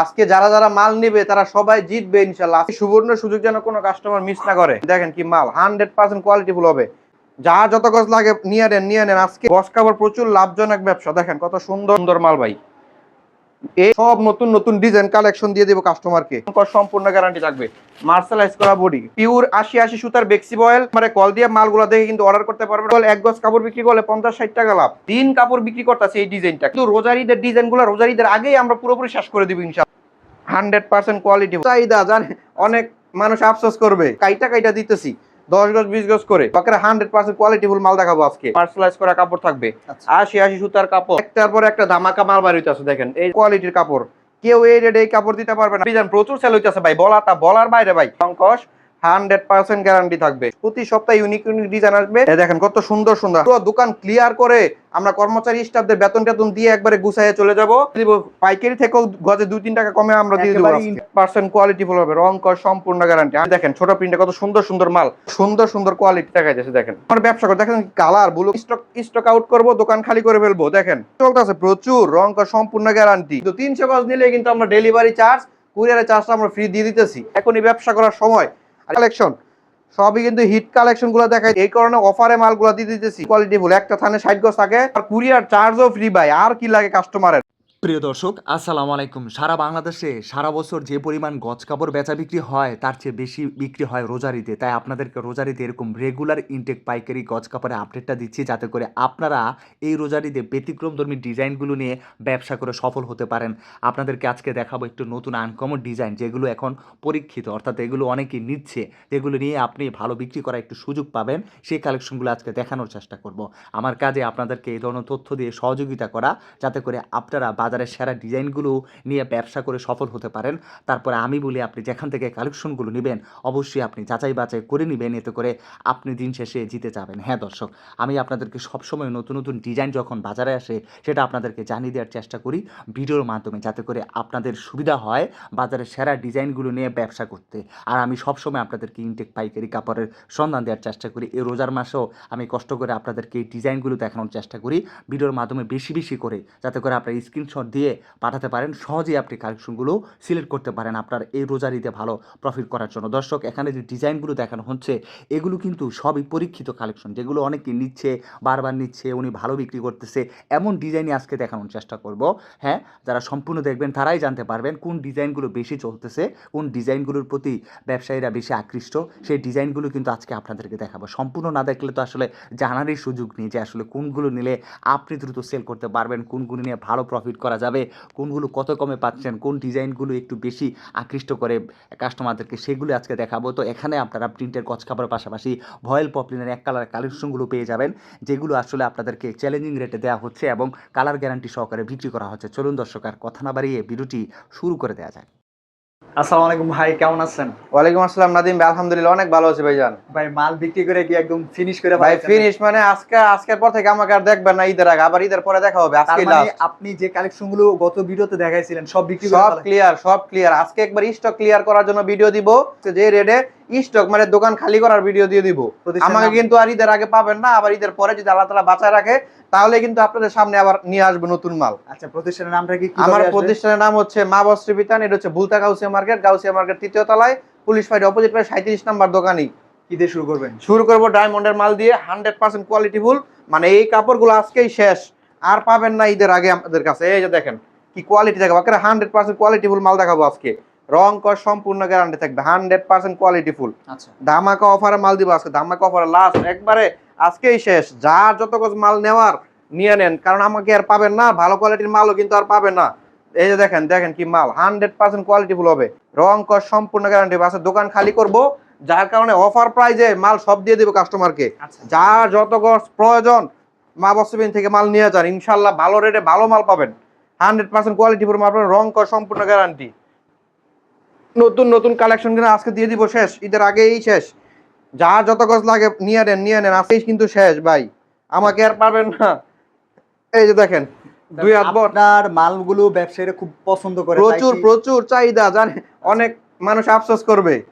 আজকে যারা যারা মাল নেবে, তারা সবাই জিতবে ইনশাল্লাহ। সুবর্ণ সুযোগ যেন কোনো কাস্টমার মিস না করে। দেখেন কি মাল হান্ড্রেড পার্সেন্ট কোয়ালিটিফুল হবে। যা যত গছ লাগে, নিয়ে নেন নিয়ে নেন। আজকে গছ কাপড় প্রচুর লাভজনক ব্যবসা। দেখেন কত সুন্দর সুন্দর মাল ভাই। সব নতুন নতুন ডিজাইন কালেকশন দিয়ে দেবো কাস্টমারকে সম্পূর্ণ গ্যারান্টি থাকবে। মার্শালাইজ করা বডি পিওর আশি আশি সুতার বেক্সি বয়েল মানে কল দিয়ে মালগুলো দেখে কিন্তু অর্ডার করতে পারবে এক গজ কাপড় বিক্রি করলে পঞ্চাশ ষাট টাকা লাভ। তিন কাপড় বিক্রি করতেছে এই ডিজাইনটা কিন্তু রোজারিদের ডিজাইনগুলো রোজারিদের আগেই আমরা পুরোপুরি শেষ করে দিব ইনশাল্লাহ হান্ড্রেড পার্সেন্ট কোয়ালিটি চাহিদা জানে অনেক মানুষ আফসোস করবে। কাইটা কাইটা দিতেছি। দশ গজ বিশ গজ করে। হান্ড্রেড পার্সেন্ট কোয়ালিটিফুল মাল দেখাবো আজকে। পার্সেলাইজ করা কাপড় থাকবে। আচ্ছা। আশি আশি সুতার কাপড়। একটার পর একটা ধামাকা মাল বাড়ি আছে দেখেন। এই কোয়ালিটির কাপড়। কেউ এই রেডে এই কাপড় দিতে পারবে না। প্রচুর সেল হইতেছে ভাই। বলাটা বলার বাইরে ভাই। সংকশ হান্ড্রেড পার্সেন্ট গ্যারান্টি থাকবে। প্রতি সপ্তাহে ইউনিক ইউনিক ডিজাইন আসবে। দেখেন কত সুন্দর সুন্দর। পুরো দোকান ক্লিয়ার করে আমরা কর্মচারী স্টাফদের বেতন টেতন দিয়ে একবারে গুছাইয়ে চলে যাব। পাইকারি থেকেও গজে দুই তিন টাকা কমে আমরা দিয়ে দেবো। পার্সেন্ট কোয়ালিটি ফুল হবে। রং কর সম্পূর্ণ গ্যারান্টি দেখেন ছোট প্রিন্টে কত সুন্দর সুন্দর মাল। সুন্দর সুন্দর কোয়ালিটি দেখা যাচ্ছে দেখেন। আমার ব্যবসা করে দেখেন colour blue stock stock out করব দোকান খালি করে ফেলব দেখেন। চলতেছে প্রচুর রং কর সম্পূর্ণ গ্যারান্টি তো তিনশো গজ নিলে কিন্তু আমরা ডেলিভারি চার্জ কুরিয়ারের চার্জটা আমরা ফ্রি দিয়ে দিতেছি। এখনই ব্যবসা করার সময়। কালেকশন সবই কিন্তু হিট কালেকশনগুলো দেখায় এই কারণে অফারে মালগুলো দিয়ে দিতেছি। কোয়ালিটি ফুল একটা থানে সাইড গজ থাকে। আর কুরিয়ার চার্জও ফ্রি ভাই। আর কি লাগে কাস্টমারের প্রিয় দর্শক, আসসালামু আলাইকুম। সারা বাংলাদেশে সারা বছর যে পরিমাণ গজ কাপড় বেচা বিক্রি হয়, তার চেয়ে বেশি বিক্রি হয় রোজারিতে। তাই আপনাদেরকে রোজারিতে এরকম রেগুলার ইনটেক পাইকারি গজ কাপড়ের আপডেটটা দিচ্ছি যাতে করে আপনারা এই রোজারিতে ব্যতিক্রমধর্মী ডিজাইনগুলো নিয়ে ব্যবসা করে সফল হতে পারেন। আপনাদেরকে আজকে দেখাবো একটু নতুন আনকমন ডিজাইন যেগুলো এখন পরীক্ষিত, অর্থাৎ এগুলো অনেকেই নিচ্ছে। যেগুলো নিয়ে আপনি ভালো বিক্রি করার একটু সুযোগ পাবেন। সেই কালেকশনগুলো আজকে দেখানোর চেষ্টা করব। আমার কাজে আপনাদেরকে এই ধরনের তথ্য দিয়ে সহযোগিতা করা, যাতে করে আপনারা বাজারের সেরা ডিজাইনগুলো নিয়ে ব্যবসা করে সফল হতে পারেন। তারপরে আমি বলি, আপনি যেখান থেকে কালেকশনগুলো নেবেন, অবশ্যই আপনি যাচাই বাছাই করে নেবেন। এতে করে আপনি দিন শেষে জিতে যাবেন। হ্যাঁ দর্শক, আমি আপনাদেরকে সবসময় নতুন নতুন ডিজাইন যখন বাজারে আসে, সেটা আপনাদেরকে জানিয়ে দেওয়ার চেষ্টা করি ভিডিওর মাধ্যমে, যাতে করে আপনাদের সুবিধা হয় বাজারের সেরা ডিজাইনগুলো নিয়ে ব্যবসা করতে। আর আমি সবসময় আপনাদেরকে ইনটেক পাইকারি কাপড়ের সন্ধান দেওয়ার চেষ্টা করি। এই রোজার মাসেও আমি কষ্ট করে আপনাদেরকে এই ডিজাইনগুলো দেখানোর চেষ্টা করি। ভিডিওর মাধ্যমে বেশি বেশি করে, যাতে করে আপনার স্ক্রিনশট দিয়ে পাঠাতে পারেন, সহজেই আপনি কালেকশনগুলো সিলেক্ট করতে পারেন। আপনার এই রোজারিতে ভালো প্রফিট করার জন্য। দর্শক, এখানে যে ডিজাইনগুলো দেখানো হচ্ছে, এগুলো কিন্তু সবই পরীক্ষিত কালেকশন। যেগুলো অনেকে নিচ্ছে, বারবার নিচ্ছে, উনি ভালো বিক্রি করতেছে, এমন ডিজাইনই আজকে দেখানোর চেষ্টা করব। হ্যাঁ যারা সম্পূর্ণ দেখবেন, তারাই জানতে পারবেন কোন ডিজাইনগুলো বেশি চলতেছে, কোন ডিজাইনগুলোর প্রতি ব্যবসায়ীরা বেশি আকৃষ্ট। সেই ডিজাইনগুলো কিন্তু আজকে আপনাদেরকে দেখাবো। সম্পূর্ণ না দেখলে তো আসলে জানারই সুযোগ নেই যে আসলে কোনগুলো নিলে আপনি দ্রুত সেল করতে পারবেন, কোনগুলো নিয়ে ভালো প্রফিট করা যাবে? কোনগুলো কত কমে পাচ্ছেন? কোন ডিজাইনগুলো একটু বেশি আকৃষ্ট করে কাস্টমারদেরকে সেগুলো আজকে দেখাবো। তো এখানে আপনারা প্রিন্টের কচ কাপড়ের পাশাপাশি ভয়েল পপলিনের এক কালার কালেকশনগুলো পেয়ে যাবেন, যেগুলো আসলে আপনাদেরকে চ্যালেঞ্জিং রেটে দেওয়া হচ্ছে এবং কালার গ্যারান্টি সহকারে বিক্রি করা হচ্ছে। চলুন দর্শক, আর কথা না বাড়িয়ে ভিডিওটি শুরু করে দেওয়া যায় আসসালামু আলাইকুম ভাই কেমন আছেন? ওয়ালাইকুম আসসালাম নাদিম ভাই আলহামদুলিল্লাহ অনেক ভালো আছি ভাইজান। ভাই মাল বিক্রি করে কি একদম ফিনিশ করে ভাই ফিনিশ মানে আজকে আজকের পর থেকে আমাকে আর দেখবেন না ঈদের আগে আবার ঈদের পরে দেখা হবে আজকে লাস্ট আপনি যে কালেকশনগুলো গত ভিডিওতে দেখাইছিলেন সব বিক্রি করে সব ক্লিয়ার সব ক্লিয়ার আজকে একবার স্টক ক্লিয়ার করার জন্য ভিডিও দিব যে রেডে স্টক মানে দোকান খালি করার ভিডিও দিয়ে দিব। আমাকে কিন্তু আর ঈদের আগে পাবেন না আবার ঈদের পরে যদি আল্লাহ তালা বাঁচায় রাখে তাহলে কিন্তু আপনাদের সামনে আবার নিয়ে আসবে নতুন মাল। আচ্ছা প্রতিষ্ঠানের নামটা কি আমার প্রতিষ্ঠানের নাম হচ্ছে মা বস্ত্রী বিতান এটা হচ্ছে বুলতা গাউসিয়া মার্কেট গাউসিয়া মার্কেট তৃতীয় তলায় পুলিশ ফাইড অপোজিট পাই সাঁত্রিশ নাম্বার দোকানই। কি দিয়ে শুরু করবেন? শুরু করব ডায়মন্ডের মাল দিয়ে হান্ড্রেড পার্সেন্ট কোয়ালিটিফুল মানে এই কাপড়গুলো আজকেই শেষ। আর পাবেন না ঈদের আগে আমাদের কাছে। এই যে দেখেন কি কোয়ালিটি দেখাবো হান্ড্রেড পার্সেন্ট কোয়ালিটি কোয়ালিটিফুল মাল দেখাবো আজকে। রং কর সম্পূর্ণ গ্যারান্টি থাকবে হান্ড্রেড পার্সেন্ট কোয়ালিটিফুল আচ্ছা। ধামাকা অফারে মাল দিব আজকে ধামাকা অফারে লাস্ট একবারে আজকেই শেষ। যার যত মাল নেওয়ার নিয়ে নেন কারণ আমাকে আর পাবেন না ভালো কোয়ালিটির মালও কিন্তু আর পাবেন না। এই যে দেখেন দেখেন কি মাল হান্ড্রেড পার্সেন্ট কোয়ালিটিফুল হবে। রং কর সম্পূর্ণ গ্যারান্টি আছে দোকান খালি করব যার কারণে অফার প্রাইজে মাল সব দিয়ে দিব কাস্টমারকে আচ্ছা। যার যত গজ প্রয়োজন মা বস্তুবিন থেকে মাল নিয়ে যান। ইনশাল্লাহ ভালো রেটে ভালো মাল পাবেন। হান্ড্রেড পার্সেন্ট কোয়ালিটি মাল পাবেন রং কর সম্পূর্ণ গ্যারান্টি নতুন নতুন কালেকশন কিন্তু আজকে দিয়ে দিব শেষ। ঈদের আগেই শেষ। যার যত গজ লাগে নিয়ে নেন নিয়ে নেন আজকেই কিন্তু শেষ ভাই। আমাকে আর পারবেন না। এই যে দেখেন দুই হাত আপনার মালগুলো ব্যবসায়ীরা খুব পছন্দ করে প্রচুর প্রচুর চাহিদা জানে অনেক মানুষ আফসোস করবে।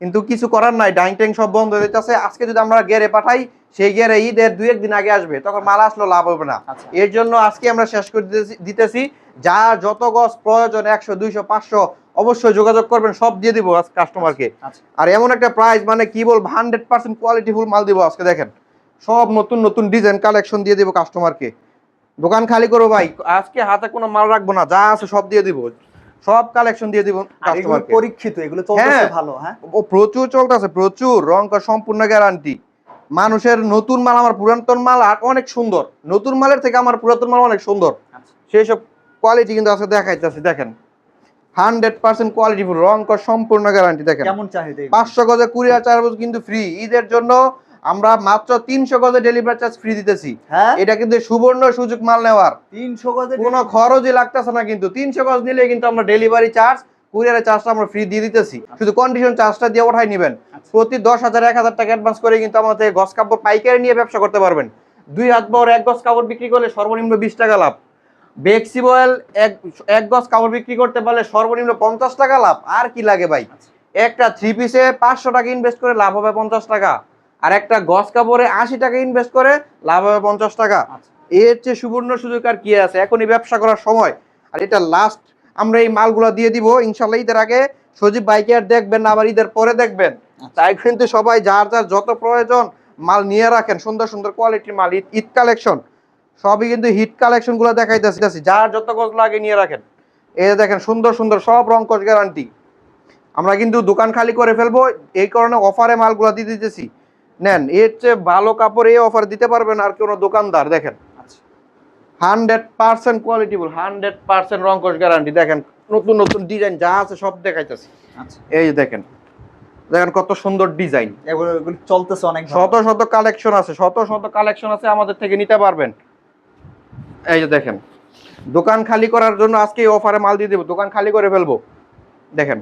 কিন্তু কিছু করার নাই ডাইং ট্যাং সব বন্ধ হয়ে যাচ্ছে আজকে যদি আমরা গেরে পাঠাই সেই গেরে ঈদের দুই একদিন আগে আসবে তখন মাল আসলো লাভ হবে না। আচ্ছা। এর জন্য আজকে আমরা শেষ করে দিতেছি- দিতেছি যা যত গছ প্রয়োজন একশো দুইশো পাঁচশো অবশ্যই যোগাযোগ করবেন সব দিয়ে দিব আজ কাস্টমারকে আচ্ছা আর এমন একটা প্রাইস মানে কি বলব হান্ড্রেড পার্সেন্ট কোয়ালিটিফুল মাল দিব আজকে দেখেন। সব নতুন নতুন ডিজাইন কালেকশন দিয়ে দিব কাস্টমারকে দোকান খালি করো ভাই আজকে হাতে কোনো মাল রাখব না যা আছে সব দিয়ে দিব। সব কালেকশন দিয়ে দিব কাস্টমারকে পরীক্ষিত এগুলো চলতেছে হ্যাঁ। ভালো হ্যাঁ? ও প্রচুর চলতেছে প্রচুর। রং কর সম্পূর্ণ গ্যারান্টি মানুষের নতুন মাল আমার পুরাতন মাল আর অনেক সুন্দর। নতুন মালের থেকে আমার পুরাতন মাল অনেক সুন্দর। আচ্ছা। সেই সব কোয়ালিটি কিন্তু আজকে দেখাইতেছি দেখেন। হান্ড্রেড পার্সেন্ট কোয়ালিটিফুল রং কর সম্পূর্ণ গ্যারান্টি দেখেন। কেমন চাহিদা এগুলো? পাঁচশো গজে কুরিয়ার চার্জ কিন্তু ফ্রি ঈদের জন্য আমরা মাত্র তিনশো গজে ডেলিভারি চার্জ ফ্রি দিতেছি। হ্যাঁ? এটা কিন্তু সুবর্ণ সুযোগ মাল নেওয়ার। তিনশো গজে কোনো খরচই লাগতেছে না কিন্তু। তিনশো গজ নিলে কিন্তু আমরা ডেলিভারি চার্জ কুরিয়ারের চার্জটা আমরা ফ্রি দিয়ে দিতেছি। শুধু কন্ডিশন চার্জটা দিয়ে ওঠাই নেবেন। আচ্ছা। প্রতি দশ হাজার এক হাজার টাকা অ্যাডভান্স করে কিন্তু আমাদের গজ কাপড় পাইকারি নিয়ে ব্যবসা করতে পারবেন। দুই হাত বড় এক গজ কাপড় বিক্রি করলে সর্বনিম্ন বিশ টাকা লাভ। বেক্সিবয়েল এক এক গজ কাপড় বিক্রি করতে পারলে সর্বনিম্ন পঞ্চাশ টাকা লাভ। আর কি লাগে ভাই? আচ্ছা। একটা থ্রি পিসে পাঁচশো টাকা ইনভেস্ট করে লাভ হবে পঞ্চাশ টাকা। আর একটা গজ কাপড়ে আশি টাকা ইনভেস্ট করে লাভ হবে পঞ্চাশ টাকা। আচ্ছা। এর চেয়ে সুবর্ণ সুযোগ আর কি আছে? এখনই ব্যবসা করার সময়। আর এটা লাস্ট আমরা এই মালগুলো দিয়ে দিব। ইনশাল্লাহ ঈদের আগে সজীব বাইকে আর দেখবেন না আবার ঈদের পরে দেখবেন। আচ্ছা। তাই কিন্তু সবাই যার যার যত প্রয়োজন মাল নিয়ে রাখেন। সুন্দর সুন্দর কোয়ালিটির মাল ঈদ কালেকশন সবই কিন্তু হিট কালেকশনগুলো দেখাইতেছি যার যত গজ লাগে নিয়ে রাখেন। এই যে দেখেন সুন্দর সুন্দর সব রং কস গ্যারান্টি আমরা কিন্তু দোকান খালি করে ফেলব এই কারণে অফারে মালগুলো দিয়ে দিতেছি। নেন এর চেয়ে ভালো কাপড় এই অফার দিতে পারবেন আর কোনো দোকানদার দেখেন। আচ্ছা। Hundred percent qualityful hundred percent রঙ্কশ guarantee দেখেন নতুন নতুন ডিজাইন যা আছে সব দেখাইতেছি। আচ্ছা। এই দেখেন দেখেন কত সুন্দর ডিজাইন চলতেছে অনেক শত শত কালেকশন আছে শত শত কালেকশন আছে আমাদের থেকে নিতে পারবেন। এই যে দেখেন দোকান খালি করার জন্য আজকে এই অফারে মাল দিয়ে দেবো দোকান খালি করে ফেলব। দেখেন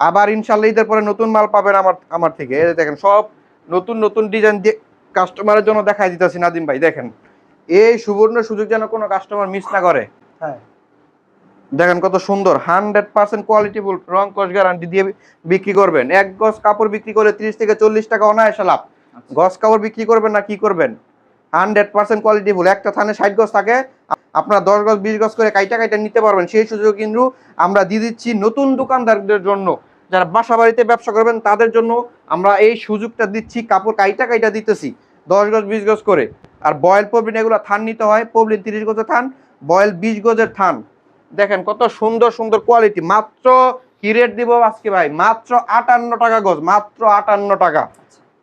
আবার ইনশাল্লাহ ঈদের পরে নতুন মাল পাবেন আমার আমার থেকে। এই যে দেখেন সব নতুন নতুন ডিজাইন দিয়ে কাস্টমারের জন্য দেখাই দিতেছি নাদিম ভাই দেখেন। এই সুবর্ণ সুযোগ যেন কোনো কাস্টমার মিস না করে। হ্যাঁ। দেখেন কত সুন্দর হান্ড্রেড পার্সেন্ট কোয়ালিটিফুল রং কস গ্যারান্টি দিয়ে বিক্রি করবেন। এক গজ কাপড় বিক্রি করে তিরিশ থেকে চল্লিশ টাকা অনায়াসে লাভ। আচ্ছা। গজ কাপড় বিক্রি করবেন না কি করবেন? হান্ড্রেড পার্সেন্ট কোয়ালিটিফুল একটা থানে ষাট গজ থাকে, আপনারা দশ গজ, বিশ গজ করে কাইটা কাইটা নিতে পারবেন। সেই সুযোগ কিন্তু আমরা দিয়ে দিচ্ছি নতুন দোকানদারদের জন্য। যারা বাসা বাড়িতে ব্যবসা করবেন, তাদের জন্য আমরা এই সুযোগটা দিচ্ছি, কাপড় কাইটা কাইটা দিতেছি, দশ গজ, বিশ গজ করে। আর বয়েল পবলিন এগুলো থান নিতে হয় পবলিন তিরিশ গজের থান, বয়েল বিশ গজের থান। দেখেন কত সুন্দর সুন্দর কোয়ালিটি। মাত্র কি রেট দিব আজকে ভাই? মাত্র আটান্ন টাকা গজ, মাত্র আটান্ন টাকা।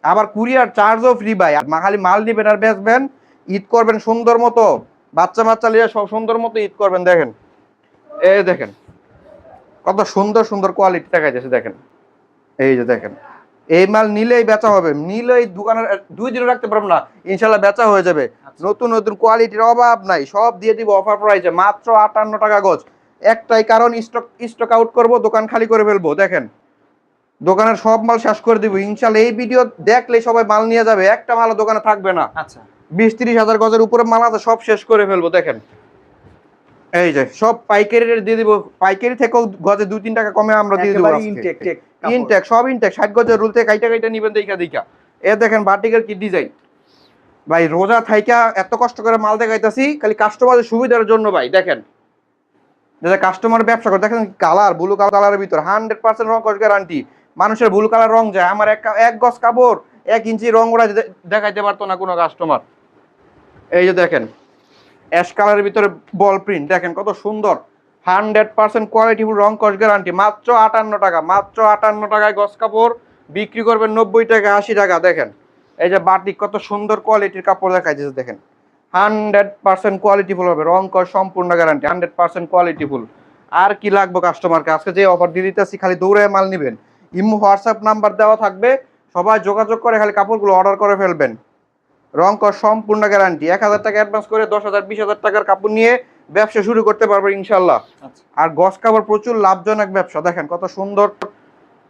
আবার কুরিয়ার চার্জও ফ্রি ভাই। আর মা- খালি মাল নিবেন আর বেচবেন ঈদ করবেন সুন্দর মতো। বাচ্চা বাচ্চা নিয়ে সব সুন্দর মতো ঈদ করবেন দেখেন। এই দেখেন কত সুন্দর সুন্দর কোয়ালিটি দেখা যাচ্ছে দেখেন। এই যে দেখেন এই মাল নিলেই বেচা হবে। নিলেই দোকানের দুই দিনও রাখতে পারব না ইনশাল্লাহ বেচা হয়ে যাবে। আচ্ছা। নতুন নতুন কোয়ালিটির অভাব নাই সব দিয়ে দিব অফার প্রাইসে মাত্র আটান্ন টাকা গজ। একটাই কারণ স্টক স্টক আউট করব দোকান খালি করে ফেলব দেখেন। দোকানের সব মাল শেষ করে দিব। ইনশাল্লাহ এই ভিডিও দেখলে সবাই মাল নিয়ে যাবে। একটা মালও দোকানে থাকবে না। আচ্ছা। বিশ তিরিশ হাজার গজের উপরে মাল আছে সব শেষ করে ফেলব দেখেন। এই যে সব পাইকারি রেট দিয়ে দিব। পাইকারি থেকেও গজে দুই তিন টাকা কমে আমরা দিয়ে দিব ইনটেক সব ইনটেক ষাট গজের রুল থেকে কাইটা কাইটা নিবেন দেখা দেখা। এ দেখেন বাটিকের কি ডিজাইন ভাই রোজা থাইকা এত কষ্ট করে মাল দেখাইতাছি খালি কাস্টমারের সুবিধার জন্য ভাই দেখেন। যাতে কাস্টমার ব্যবসা করে দেখেন কালার ব্লু কালারের ভিতর। হান্ড্রেড পার্সেন্ট রং গ্যারান্টি মানুষের ভুল কালার রং যায়। আমার এক এক গজ কাপড়, এক ইঞ্চি রং ওরা দেখাইতে পারতো না কোনো কাস্টমার এই যে দেখেন অ্যাশ কালারের ভিতরে বল প্রিন্ট দেখেন কত সুন্দর। হান্ড্রেড পার্সেন্ট কোয়ালিটিফুল রং কস গ্যারান্টি মাত্র আটান্ন টাকা, মাত্র আটান্ন টাকায় গস কাপড়। বিক্রি করবেন নব্বই টাকা, আশি টাকা। দেখেন, এই যে বাটিক কত সুন্দর কোয়ালিটির কাপড় দেখাইতেছে, দেখেন। হান্ড্রেড পার্সেন্ট কোয়ালিটিফুল হবে। রং কস সম্পূর্ণ গ্যারান্টি হান্ড্রেড পার্সেন্ট কোয়ালিটিফুল আর কি লাগবে কাস্টমারকে আজকে যে অফার দিয়ে দিতেছি, খালি দৌড়ে মাল নেবেন। ইমো হোয়াটসঅ্যাপ নাম্বার দেওয়া থাকবে। সবাই যোগাযোগ করে খালি কাপড়গুলো অর্ডার করে ফেলবেন। রং কর সম্পূর্ণ গ্যারান্টি এক হাজার টাকা অ্যাডভান্স করে দশ হাজার বিশ হাজার টাকার কাপড় নিয়ে ব্যবসা শুরু করতে পারবেন ইনশাল্লাহ আচ্ছা। আর গস কাপড় প্রচুর লাভজনক ব্যবসা। দেখেন কত সুন্দর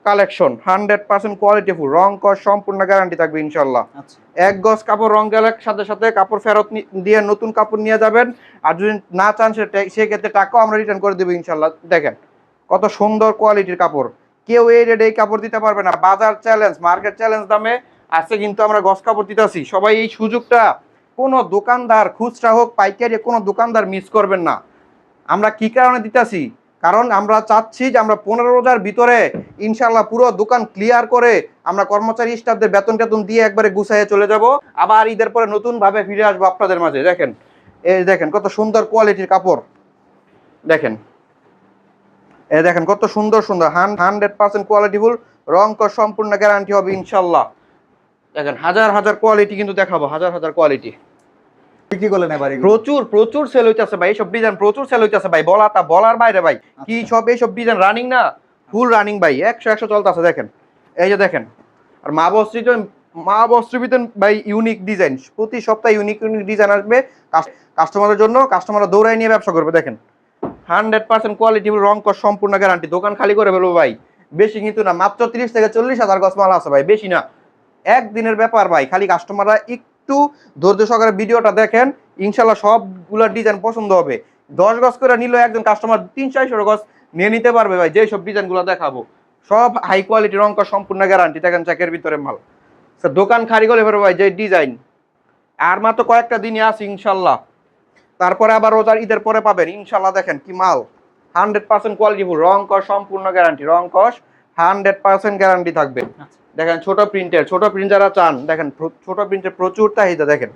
কালেকশন হান্ড্রেড পার্সেন্ট কোয়ালিটিফুল রং কর সম্পূর্ণ গ্যারান্টি থাকবে ইনশাল্লাহ আচ্ছা। এক গজ কাপড় রং গেলে সাথে সাথে কাপড় ফেরত দিয়ে নতুন কাপড় নিয়ে যাবেন। আর যদি না চান সেক্ষেত্রে টাকাও আমরা রিটার্ন করে দেবো ইনশাল্লাহ দেখেন কত সুন্দর কোয়ালিটির কাপড়। কেউ এই রেটে এই কাপড় দিতে পারবে না। বাজার চ্যালেঞ্জ মার্কেট চ্যালেঞ্জ দামে আজকে কিন্তু আমরা গস কাপড় দিতেছি। সবাই এই সুযোগটা কোনো দোকানদার, খুচরা হোক, পাইকারি কোনো দোকানদার মিস করবেন না। আমরা কি কারণে দিতেছি? কারণ আমরা চাচ্ছি যে আমরা পনেরো রোজার ভিতরে ইনশাল্লাহ পুরো দোকান ক্লিয়ার করে আমরা কর্মচারী স্টাফদের বেতন টেতন দিয়ে একবারে গুছাইয়ে চলে যাব। আবার ঈদের পরে নতুন ভাবে ফিরে আসব আপনাদের মাঝে। দেখেন, এই দেখেন কত সুন্দর কোয়ালিটির কাপড়। দেখেন এই দেখেন কত সুন্দর সুন্দর হান্ড্রেড পার্সেন্ট কোয়ালিটিফুল রং কর সম্পূর্ণ গ্যারান্টি হবে ইনশাল্লাহ। দেখেন হাজার হাজার কোয়ালিটি কিন্তু দেখাবো হাজার হাজার কোয়ালিটি বিক্রি করলেন এবার? প্রচুর প্রচুর সেল হইতেছে ভাই এইসব ডিজাইন প্রচুর সেল হইতেছে ভাই বলা তা বলার বাইরে ভাই কি সব এইসব ডিজাইন রানিং না? ফুল রানিং ভাই একশো একশো চলতেছে দেখেন। এই যে দেখেন আর মা বস্ত্রী তো মা বস্ত্রীতে ভাই ইউনিক ডিজাইন প্রতি সপ্তাহে ইউনিক ইউনিক ডিজাইন আসবে। কাস্টমারের জন্য কাস্টমাররা দৌড়াই নিয়ে ব্যবসা করবে দেখেন। হান্ড্রেড পার্সেন্ট কোয়ালিটি রং কর সম্পূর্ণ গ্যারান্টি দোকান খালি করে ফেলব ভাই। বেশি কিন্তু না মাত্র তিরিশ থেকে চল্লিশ হাজার গছ মাল আছে ভাই বেশি না। একদিনের ব্যাপার ভাই খালি কাস্টমাররা একটু ধৈর্য সহকারে ভিডিওটা দেখেন ইনশাল্লাহ সবগুলো ডিজাইন পছন্দ হবে। দশ গজ করে নিলে একজন কাস্টমার তিন চারশো গজ নিয়ে নিতে পারবে ভাই যেই সব ডিজাইনগুলো দেখাবো। সব হাই কোয়ালিটি রং কর সম্পূর্ণ গ্যারান্টি দেখেন চেকের ভিতরে মাল। So, দোকান খালি করে ফেলব ভাই যে ডিজাইন আর মাত্র কয়েকটা দিনই আছে ইনশাল্লাহ তারপরে আবার রোজার ঈদের পরে পাবেন ইনশাল্লাহ দেখেন কি মাল। হান্ড্রেড পার্সেন্ট কোয়ালিটিফুল রং কস সম্পূর্ণ গ্যারান্টি রং কস হান্ড্রেড পার্সেন্ট গ্যারান্টি থাকবে। আচ্ছা। দেখেন ছোট প্রিন্টের ছোট প্রিন্ট যারা চান দেখেন ছোট প্রিন্টের প্রচুর চাহিদা দেখেন।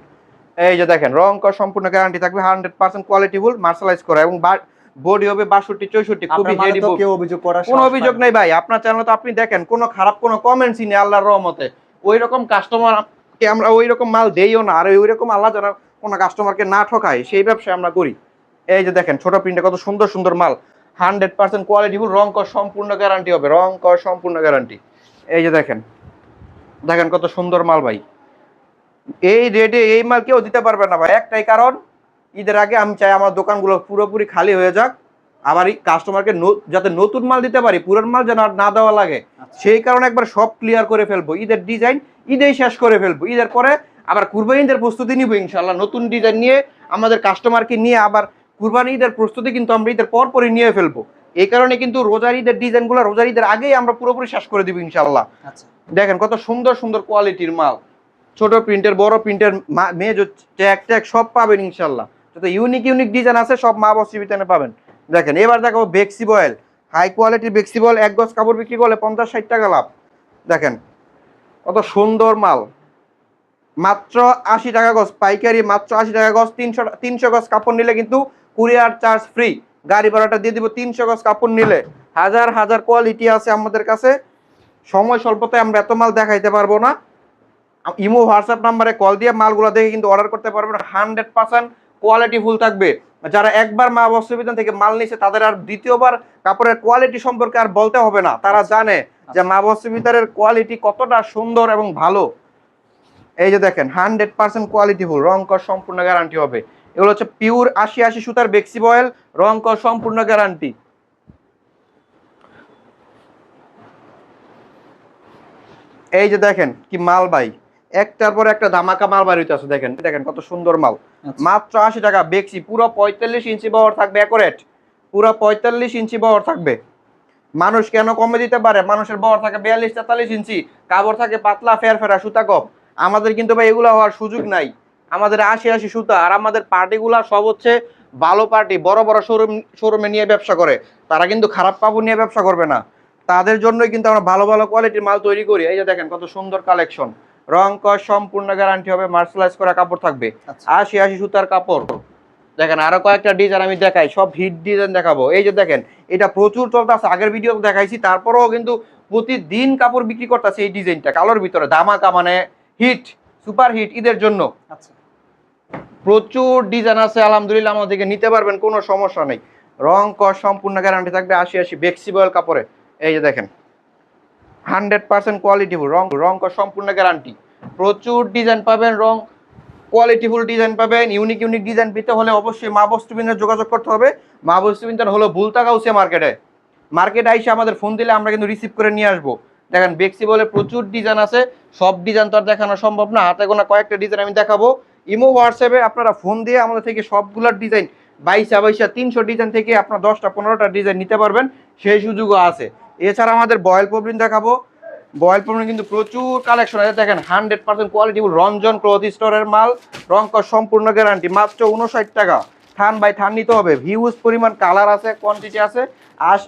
এই যে দেখেন রং কস সম্পূর্ণ গ্যারান্টি থাকবে হান্ড্রেড পার্সেন্ট কোয়ালিটিফুল মার্শালাইজ করা এবং বডি হবে বাষট্টি চৌষট্টি খুবই আপনার মানে হেডি অভিযোগ করার কোনো অভিযোগ নেই ভাই আপনার চ্যানেল তো আপনি দেখেন কোনো খারাপ কোনো কমেন্টসই নেই আল্লাহর রহমতে। ওই রকম কাস্টমারকে আমরা ওই রকম মাল দেইও না আর ওই রকম আল্লাহ যেন কোনো কাস্টমারকে না ঠকায় সেই ব্যবসা আমরা করি। এই যে দেখেন ছোট প্রিন্টে কত সুন্দর সুন্দর মাল। হান্ড্রেড পার্সেন্ট কোয়ালিটিফুল রং কর সম্পূর্ণ গ্যারান্টি হবে রং কর সম্পূর্ণ গ্যারান্টি এই যে দেখেন দেখেন কত সুন্দর মাল ভাই। এই রেটে এই মাল কেউ দিতে পারবে না ভাই একটাই কারণ ঈদের আগে আমি চাই আমার দোকানগুলো পুরোপুরি খালি হয়ে যাক আবার এই কাস্টমারকে যাতে নতুন মাল দিতে পারি পুরান মাল যেন আর না দেওয়া লাগে আচ্ছা। সেই কারণে একবার সব ক্লিয়ার করে ফেলব। ঈদের ডিজাইন ঈদেই শেষ করে ফেলব। ঈদের পরে আবার কুরবানি ঈদের প্রস্তুতি নিব ইনশাল্লাহ নতুন ডিজাইন নিয়ে আমাদের কাস্টমারকে নিয়ে আবার কুরবানি ঈদের প্রস্তুতি কিন্তু আমরা ঈদের পর পরই নিয়ে ফেলব। এই কারণে কিন্তু রোজার ঈদের ডিজাইনগুলো রোজার ঈদের আগেই আমরা পুরোপুরি শেষ করে দিব ইনশাল্লাহ আচ্ছা। দেখেন কত সুন্দর সুন্দর কোয়ালিটির মাল। ছোট প্রিন্টের বড় প্রিন্টের মেজ ট্যাগ ট্যাগ সব পাবেন ইনশাল্লাহ যত ইউনিক ইউনিক ডিজাইন আছে সব মা বসি বিতানে পাবেন। দেখেন এবার দেখাবো বেক্সি বয়েল হাই কোয়ালিটির বেক্সি বয়েল এক গজ কাপড় বিক্রি করলে পঞ্চাশ ষাট টাকা লাভ। দেখেন কত সুন্দর মাল। মাত্র আশি টাকা গজ, পাইকারি মাত্র আশি টাকা গজ, তিনশো তিনশো গজ কাপড় নিলে কিন্তু কুরিয়ার চার্জ ফ্রি। গাড়ি ভাড়াটা দিয়ে দিব তিনশো গজ কাপড় নিলে। হাজার হাজার কোয়ালিটি আছে আমাদের কাছে। সময় স্বল্পতায় আমরা এত মাল দেখাইতে পারব না। ইমো, হোয়াটসঅ্যাপ নাম্বারে কল দিয়ে মালগুলো দেখে কিন্তু অর্ডার করতে পারবেন। হান্ড্রেড পার্সেন্ট কোয়ালিটি ফুল থাকবে। যারা একবার মা বস্ত্রবিধান থেকে মাল নিছে, তাদের আর দ্বিতীয়বার কাপড়ের কোয়ালিটি সম্পর্কে আর বলতে হবে না। তারা জানে যে মা বস্ত্রবিধানের কোয়ালিটি কতটা সুন্দর এবং ভালো। এই যে দেখেন হান্ড্রেড পার্সেন্ট কোয়ালিটি ফুল রং কর সম্পূর্ণ গ্যারান্টি হবে। এগুলো হচ্ছে পিওর আশি আশি সুতার বেক্সি বয়েল রং কর সম্পূর্ণ গ্যারান্টি এই যে দেখেন কি মাল ভাই? একটার পর একটা ধামাকা মাল বাড়িতে আছে দেখেন দেখেন কত সুন্দর মাল। আচ্ছা। মাত্র আশি টাকা বেক্সি পুরো পঁয়তাল্লিশ ইঞ্চি বহর থাকবে অ্যাকোরেট পুরো পঁয়তাল্লিশ ইঞ্চি বহর থাকবে। মানুষ কেন কমে দিতে পারে? মানুষের বহর থাকে বিয়াল্লিশ তেতাল্লিশ ইঞ্চি কাপড় থাকে পাতলা ফের ফেরা সুতা কম। আমাদের কিন্তু ভাই এগুলো হওয়ার সুযোগ নাই। আমাদের আশি আশি সুতা আর আমাদের পার্টিগুলা সব হচ্ছে ভালো পার্টি বড় বড় শোরুম শোরুমে নিয়ে ব্যবসা করে। তারা কিন্তু খারাপ কাপড় নিয়ে ব্যবসা করবে না। তাদের জন্যই কিন্তু আমরা ভালো ভালো কোয়ালিটির মাল তৈরি করি। এই যে দেখেন কত সুন্দর কালেকশন রং কস সম্পূর্ণ গ্যারান্টি হবে মার্শালাইজ করা কাপড় থাকবে। আচ্ছা। আশি আশি সুতার কাপড়। দেখেন আরও কয়েকটা ডিজাইন আমি দেখাই সব হিট ডিজাইন দেখাবো। এই যে দেখেন এটা প্রচুর চলতেছে আগের ভিডিও দেখাইছি তারপরেও কিন্তু প্রতিদিন কাপড় বিক্রি করতেছে এই ডিজাইনটা কালোর ভিতরে ধামাকা মানে হিট সুপার হিট ঈদের জন্য। আচ্ছা। প্রচুর ডিজাইন আছে আলহামদুলিল্লাহ আমাদেরকে নিতে পারবেন কোনো সমস্যা নেই। রং কস সম্পূর্ণ গ্যারান্টি থাকবে আশি আশি বেক্সিবল কাপড়ে। এই যে দেখেন হান্ড্রেড পার্সেন্ট কোয়ালিটিফুল রং রং কস সম্পূর্ণ গ্যারান্টি প্রচুর ডিজাইন পাবেন রং কোয়ালিটিফুল ডিজাইন পাবেন ইউনিক ইউনিক ডিজাইন পেতে হলে অবশ্যই মা বস্তুবিনের যোগাযোগ করতে হবে। মা বস্তুবিনটার হলো ভুলতা গাউসিয়া মার্কেটে মার্কেটে আইসে আমাদের ফোন দিলে আমরা কিন্তু রিসিভ করে নিয়ে আসব। দেখেন বেক্সি বলে প্রচুর ডিজাইন আছে, সব ডিজাইন তো আর দেখানো সম্ভব না। হাতে গোনা কয়েকটা ডিজাইন আমি দেখাবো। ইমো হোয়াটসঅ্যাপে আপনারা ফোন দিয়ে আমাদের থেকে সবগুলোর ডিজাইন বাইশা বাইশা তিনশো ডিজাইন থেকে আপনার দশটা পনেরোটা ডিজাইন নিতে পারবেন। সেই সুযোগও আছে। এছাড়া আমাদের বয়েল পবলিন দেখাবো। বয়েল পবলিন কিন্তু প্রচুর কালেকশন আছে। দেখেন hundred percent quality Ranjan cloth স্টোরের মাল রংকর সম্পূর্ণ গ্যারান্টি মাত্র উনষাট টাকা। থান বাই থান নিতে হবে। হিউজ পরিমাণ কালার আছে কোয়ান্টিটি আছে, আর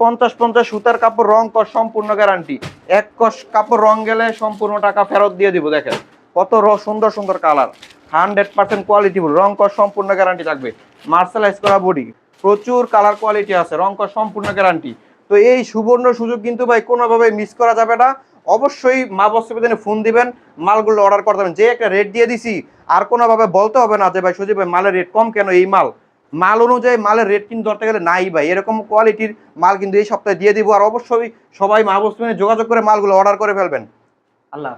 পঞ্চাশ পঞ্চাশ সুতার কাপড়, রং কর সম্পূর্ণ গ্যারান্টি এক কষ কাপড় রং গেলে সম্পূর্ণ টাকা ফেরত দিয়ে দিব, দেখেন। কত সুন্দর সুন্দর কালার হান্ড্রেড পার্সেন্ট কোয়ালিটি রং কর সম্পূর্ণ গ্যারান্টি থাকবে। মার্শালাইজ করা বডি প্রচুর কালার কোয়ালিটি আছে, রং কর সম্পূর্ণ গ্যারান্টি তো এই সুবর্ণ সুযোগ কিন্তু ভাই কোনোভাবে মিস করা যাবে না। অবশ্যই মা বস্ত্রবেদনে ফোন দিবেন, মালগুলো অর্ডার করতে হবে যে একটা রেট দিয়ে দিছি, আর কোনোভাবে বলতে হবে না যে ভাই সুজিব ভাই, মালের রেট কম কেন এই মাল? মাল অনুযায়ী মালের রেট কিন্তু ধরতে গেলে নাই ভাই। এরকম কোয়ালিটির মাল কিন্তু এই সপ্তাহে দিয়ে দিব। আর অবশ্যই সবাই মা বস্ত্রবেদনে যোগাযোগ করে মালগুলো অর্ডার করে ফেলবেন। আল্লাহ।